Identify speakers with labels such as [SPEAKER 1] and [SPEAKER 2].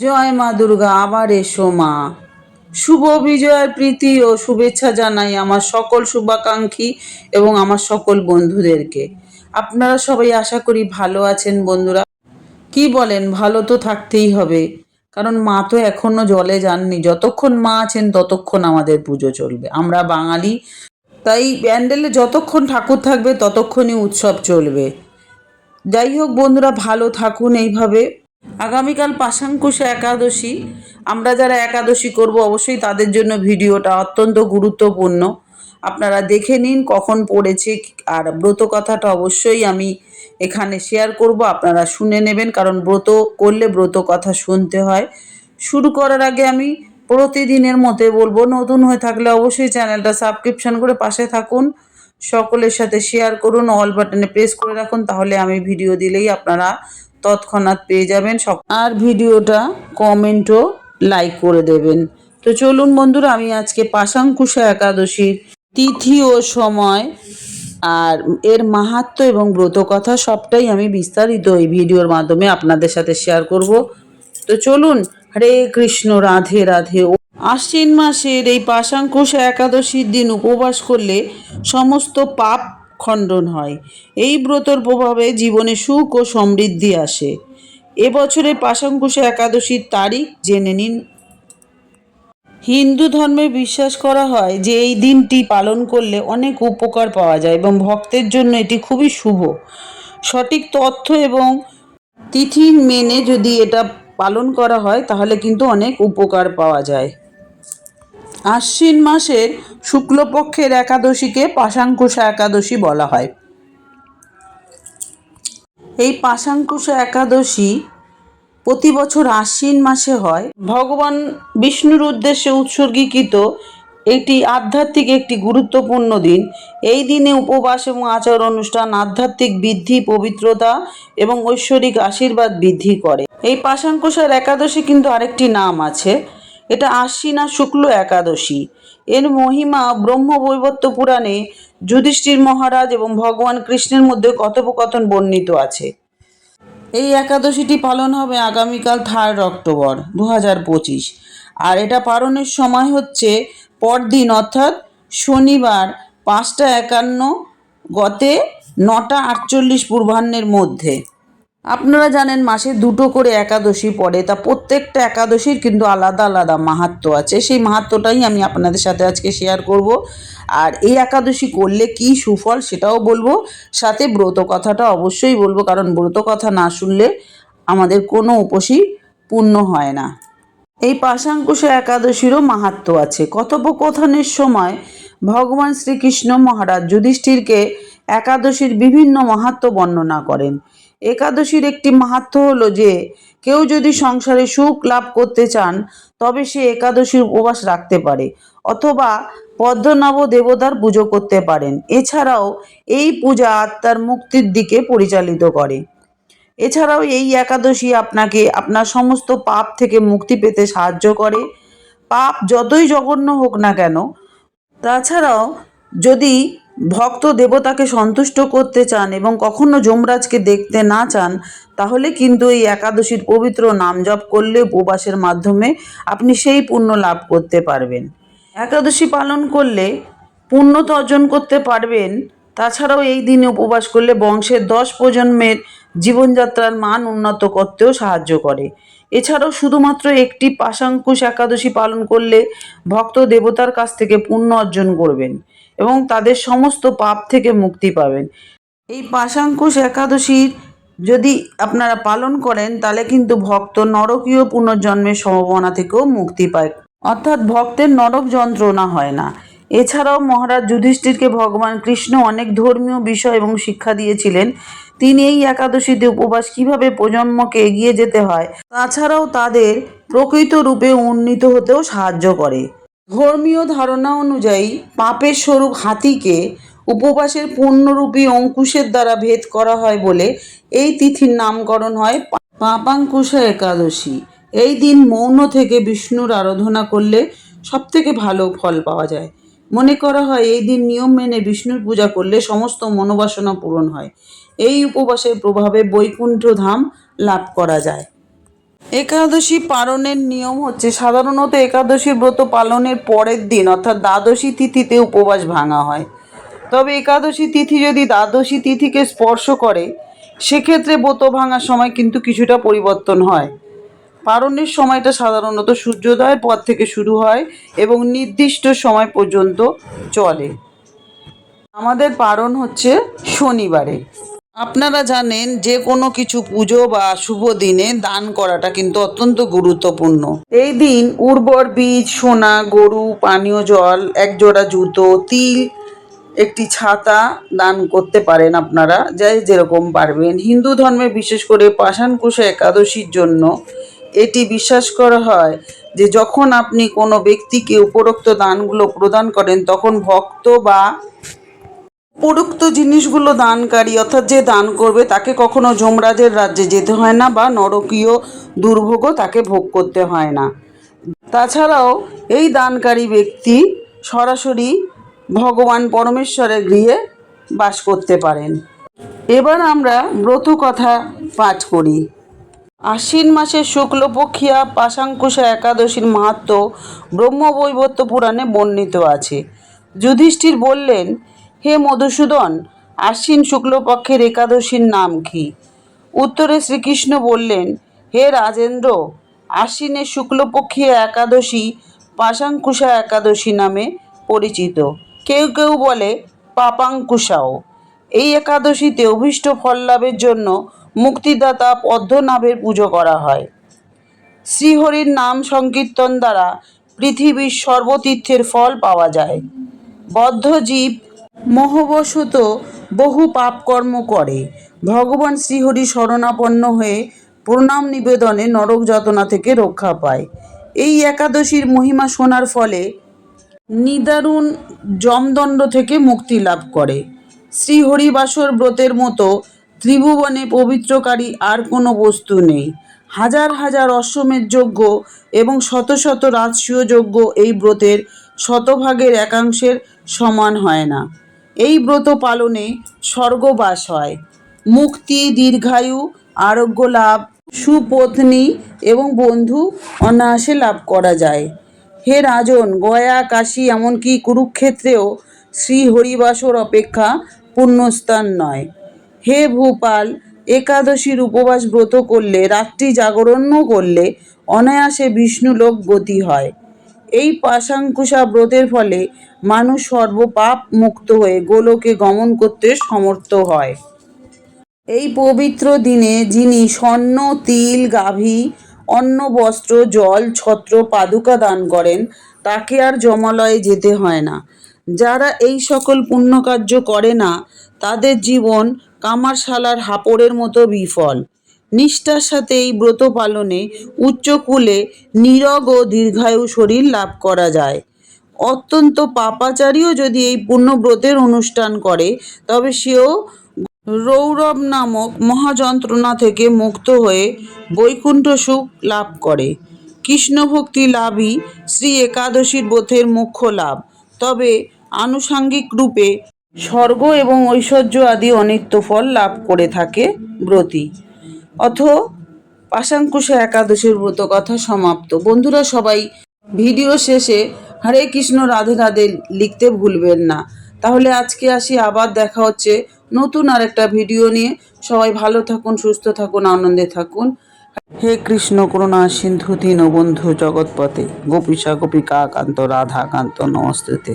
[SPEAKER 1] জয় মা দুর্গা, আবার এসো মা। শুভ বিজয়ের প্রীতি ও শুভেচ্ছা জানাই আমার সকল শুভাকাঙ্ক্ষী এবং আমার সকল বন্ধুদেরকে। আপনারা সবাই আশা করি ভালো আছেন বন্ধুরা। কি বলেন? ভালো তো থাকতেই হবে। কারণ মা তো এখনও জলে যাননি। যতক্ষণ মা আছেন, ততক্ষণ আমাদের পুজো চলবে। আমরা বাঙালি, তাই প্যান্ডেলে যতক্ষণ ঠাকুর থাকবে, ততক্ষণই উৎসব চলবে। যাই হোক বন্ধুরা, ভালো থাকুন এইভাবে। আগামীকাল পাশাঙ্কুশে একাদশী। আমরা যারা একাদশী করব, অবশ্যই তাদের জন্য ভিডিওটা অত্যন্ত গুরুত্বপূর্ণ। আপনারা দেখে নিন কখন পড়েছে আর ব্রত কথাটা অবশ্যই আমি এখানে শেয়ার করব, আপনারা শুনে নেবেন, কারণ ব্রত করলে ব্রত কথা শুনতে হয়। শুরু করার আগে আমি প্রতিদিনের মতে বলব, নতুন হয়ে থাকলে অবশ্যই চ্যানেলটা সাবস্ক্রিপশন করে পাশে থাকুন। সকলের সাথে শেয়ার করুন অল বাটনে প্রেস করে রাখুন, তাহলে আমি ভিডিও দিলেই আপনারা তৎক্ষণাৎ পেয়ে যাবেন সক- আর ভিডিওটা কমেন্টও লাইক করে দেবেন। তো চলুন বন্ধুরা, আমি আজকে পাশাঙ্কুশা একাদশীর তিথি ও সময় আর এর মাহাত্ম্য এবং ব্রত কথা সবটাই আমি বিস্তারিত এই ভিডিওর মাধ্যমে আপনাদের সাথে শেয়ার করব। তো চলুন, হরে কৃষ্ণ, রাধে রাধে। আশ্বিন মাসের এই পাশাঙ্কুশ একাদশীর দিন উপবাস করলে সমস্ত পাপ খণ্ডন হয়। এই ব্রতর প্রভাবে জীবনে সুখ ও সমৃদ্ধি আসে। এবছরের পাশাঙ্কুশ একাদশীর তারিখ জেনে নিন। হিন্দু ধর্মে বিশ্বাস করা হয় যে এই দিনটি পালন করলে অনেক উপকার পাওয়া যায় এবং ভক্তের জন্য এটি খুবই শুভ। সঠিক তথ্য এবং তিথি মেনে যদি এটা পালন করা হয়, তাহলে কিন্তু অনেক উপকার পাওয়া যায়। আশ্বিন মাসের শুক্লপক্ষের একাদশীকে পাশাঙ্কুশা একাদশী বলা হয়। এই পাশাঙ্কুশা একাদশী প্রতি বছর আশ্বিন মাসে হয়। ভগবান বিষ্ণুর উদ্দেশ্যে উৎসর্গীকৃত এটি আধ্যাত্মিক একটি গুরুত্বপূর্ণ দিন। এই দিনে উপবাস এবং আচার অনুষ্ঠান আধ্যাত্মিক বৃদ্ধি, পবিত্রতা এবং ঐশ্বরিক আশীর্বাদ বৃদ্ধি করে। এই পাশাঙ্কুশার একাদশী কিন্তু আরেকটি নাম আছে। এটা আশ্বিনা শুক্ল একাদশী। এর মহিমা ব্রহ্মবৈবর্ত পুরাণে যুধিষ্ঠির মহারাজ এবং ভগবান কৃষ্ণের মধ্যে কথোপকথন বর্ণিত আছে। এই একাদশীটি পালন হবে আগামীকাল থার্ড অক্টোবর দু পঁচিশ। আর এটা পালনের সময় হচ্ছে পরদিন, অর্থাৎ শনিবার, পাঁচটা একান্ন গতে নটা আটচল্লিশ পূর্বাহ্নের মধ্যে। আপনারা জানেন মাসে দুটো করে একাদশী পড়ে, তা প্রত্যেকটা একাদশীর কিন্তু আলাদা আলাদা মাহাত্ম্য আছে। সেই মাহাত্মটাই আমি আপনাদের সাথে আজকে শেয়ার করব। আর এই একাদশী করলে কি সুফল সেটাও বলব। সাথে ব্রত কথাটা অবশ্যই বলব, কারণ ব্রত কথা না শুনলে আমাদের কোনো উপসী পূর্ণ হয় না। এই পাশাঙ্কুশ একাদশীরও মাহাত্ম্য আছে। কথোপকথনের সময় ভগবান শ্রীকৃষ্ণ মহারাজ যুধিষ্ঠিরকে একাদশীর বিভিন্ন মাহাত্ম্য বর্ণনা করেন। একাদশীর একটি মাহাত্ম্য হলো যে, কেউ যদি সংসারে সুখ লাভ করতে চান, তবে সে একাদশীর উপবাস রাখতে পারে, অথবা পদ্মনাভ দেবতার পুজো করতে পারেন। এছাড়াও এই পূজা আত্মার মুক্তির দিকে পরিচালিত করে। এছাড়াও এই একাদশী আপনাকে আপনার সমস্ত পাপ থেকে মুক্তি পেতে সাহায্য করে। পাপ যতই জঘন্য হোক না কেন, তাছাড়াও যদি ভক্ত দেবতাকে সন্তুষ্ট করতে চান এবং কখনো যমরাজকে দেখতে না চান, তাহলে কিন্তু এই একাদশীর পবিত্র নাম জপ করলে উপবাসের মাধ্যমে আপনি সেই পুণ্য লাভ করতে পারবেন। একাদশী পালন করলে পুণ্য তো অর্জন করতে পারবেন, তাছাড়াও এই দিনে উপবাস করলে বংশের দশ প্রজন্মের জীবনযাত্রার মান উন্নত করতেও সাহায্য করে। এছাড়াও শুধুমাত্র একটি পাশাঙ্কুশ একাদশী পালন করলে ভক্ত দেবতার কাছ থেকে পুণ্য অর্জন করবেন। এবং তাদের সমস্ত পাপ থেকে মুক্তি পাবেন। এই পাশাঙ্কুশ একাদশীর যদি আপনারা পালন করেন, তাহলে কিন্তু ভক্ত নরকীয় পুনর্জন্মের সম্ভাবনা থেকেও মুক্তি পায়। অর্থাৎ ভক্তের নরক যন্ত্রণা হয় না। এছাড়াও মহারাজ যুধিষ্ঠিরকে ভগবান কৃষ্ণ অনেক ধর্মীয় বিষয় এবং শিক্ষা দিয়েছিলেন। তিনি এই একাদশীতে উপবাস কীভাবে প্রজন্মকে এগিয়ে যেতে হয়, তাছাড়াও তাদের প্রকৃত রূপে উন্নীত হতেও সাহায্য করে। ধর্মীয় ধারণা অনুযায়ী পাপের স্বরূপ হাতিকে উপবাসের পূর্ণরূপী অঙ্কুশের দ্বারা ভেদ করা হয় বলে এই তিথির নামকরণ হয় পাপাঙ্কুশা একাদশী। এই দিন মৌন থেকে বিষ্ণুর আরাধনা করলে সব থেকে ভালো ফল পাওয়া যায়। মনে করা হয় এই দিন নিয়ম মেনে বিষ্ণুর পূজা করলে সমস্ত মনোবাসনা পূরণ হয়। এই উপবাসের প্রভাবে বৈকুণ্ঠ ধাম লাভ করা যায়। একাদশী পালনের নিয়ম হচ্ছে সাধারণত একাদশীর ব্রত পালনের পরের দিন, অর্থাৎ দ্বাদশী তিথিতে উপবাস ভাঙা হয়। তবে একাদশী তিথি যদি দ্বাদশী তিথিকে স্পর্শ করে, সেক্ষেত্রে ব্রত ভাঙার সময় কিন্তু কিছুটা পরিবর্তন হয়। পালনের সময়টা সাধারণত সূর্যোদয়ের পর থেকে শুরু হয় এবং নির্দিষ্ট সময় পর্যন্ত চলে। আমাদের পারণ হচ্ছে শনিবারে। আপনারা জানেন যে কোনো কিছু পুজো বা শুভ দিনে দান করাটা কিন্তু অত্যন্ত গুরুত্বপূর্ণ। এই দিন উর্বর বীজ, সোনা, গরু, পানীয় জল একজোড়া জুতো, তিল, একটি ছাতা দান করতে পারেন আপনারা, যাই যেরকম পারবেন। হিন্দু ধর্মে বিশেষ করে পাষাণকুশা একাদশীর জন্য এটি বিশ্বাস করা হয় যে যখন আপনি কোনো ব্যক্তিকে উপরোক্ত দানগুলো প্রদান করেন, তখন ভক্ত বা উপরোক্ত জিনিসগুলো দানকারী অর্থাৎ যে দান করবে তাকে কখনো যমরাজের রাজ্যে যেতে হয় না বা নরকীয় দুর্ভোগও তাকে ভোগ করতে হয় না। তাছাড়াও এই দানকারী ব্যক্তি সরাসরি ভগবান পরমেশ্বরের গৃহে বাস করতে পারেন। এবার আমরা ব্রত কথা পাঠ করি। আশ্বিন মাসের শুক্লপক্ষিয়া পাশাঙ্কুশা একাদশীর মাহাত্ম ব্রহ্মবৈবর্ত পুরাণে বর্ণিত আছে। যুধিষ্ঠির বললেন হে মধুসূদন, আশ্বিন শুক্লপক্ষের একাদশীর নাম কি? উত্তরে শ্রীকৃষ্ণ বললেন, হে রাজেন্দ্র, আশ্বিনের শুক্লপক্ষীয় একাদশী পাশাঙ্কুশা একাদশী নামে পরিচিত। কেউ কেউ বলে পাপাঙ্কুশাও। এই একাদশীতে অভীষ্ট ফল লাভের জন্য মুক্তিদাতা পদ্মনাভের পুজো করা হয়। শ্রীহরির নাম সংকীর্তন দ্বারা পৃথিবীর সর্বতীর্থের ফল পাওয়া যায়। বদ্ধ জীব মোহবশত বহু পাপকর্ম করে। ভগবান শ্রীহরি শরণাপন্ন হয়ে প্রণাম নিবেদনে নরক যাতনা থেকে রক্ষা পায়। এই একাদশীর মহিমা শোনার ফলে নিদারুণ যমদণ্ড থেকে মুক্তি লাভ করে। শ্রীহরিবাসর ব্রতের মতো ত্রিভুবনে পবিত্রকারী আর কোনো বস্তু নেই। হাজার হাজার অশ্বমেধ যজ্ঞ এবং শত শত রাজসীয় যজ্ঞ এই ব্রতের শতভাগের একাংশের সমান হয় না। এই ব্রত পালনে স্বর্গবাস হয়। মুক্তি, দীর্ঘায়ু, আরোগ্য লাভ, সুপত্নী এবং বন্ধু অনায়াসে লাভ করা যায়। হে রাজন, গয়া, কাশী এমনকি কুরুক্ষেত্রেও শ্রী হরিবাসর অপেক্ষা পুণ্যস্থান নয়। হে ভূপাল, একাদশীর উপবাস ব্রত করলে, রাত্রি জাগরণও করলে অনায়াসে বিষ্ণুলোক গতি হয়। এই পাশাঙ্কুশা ব্রতের ফলে মানুষ সর্বপাপ মুক্ত হয়ে গোলকে গমন করতে সমর্থ হয়। এই পবিত্র দিনে যিনি স্বর্ণ, তিল, গাভী, অন্ন, বস্ত্র, জল, ছত্র, পাদুকা দান করেন, তাকে আর জমালয়ে যেতে হয় না। যারা এই সকল পুণ্যকার্য করে না, তাদের জীবন কামারশালার হাপড়ের মতো বিফল। নিষ্ঠার সাথে এই ব্রত পালনে উচ্চকুলে নীরগ ও দীর্ঘায়ু শরীর লাভ করা যায়। অত্যন্ত পাপাচারীও যদি এই পুণ্যব্রতের অনুষ্ঠান করে, তবে সেও রৌরব নামক মহাযন্ত্রণা থেকে মুক্ত হয়ে বৈকুণ্ঠ সুখ লাভ করে। কৃষ্ণভক্তি লাভই শ্রী একাদশীর ব্রতের মুখ্য লাভ। তবে আনুষাঙ্গিক রূপে স্বর্গ এবং ঐশ্বর্য আদি অনিত্য ফল লাভ করে থাকে ব্রতী। অথ পাশাঙ্কুশা একাদশীর ব্রত কথা সমাপ্ত। বন্ধুরা সবাই ভিডিও শেষে হরে কৃষ্ণ, রাধে রাধে লিখতে ভুলবেন না। তাহলে আজকে আসি, আবার দেখা হচ্ছে নতুন আরেকটা ভিডিও নিয়ে। সবাই ভালো থাকুন, সুস্থ থাকুন, আনন্দে থাকুন। হে কৃষ্ণ করুণা, সিন্ধু দীনবন্ধু জগৎপতে গোপীশা গোপিকা কান্ত রাধা কান্ত নমস্তুতে।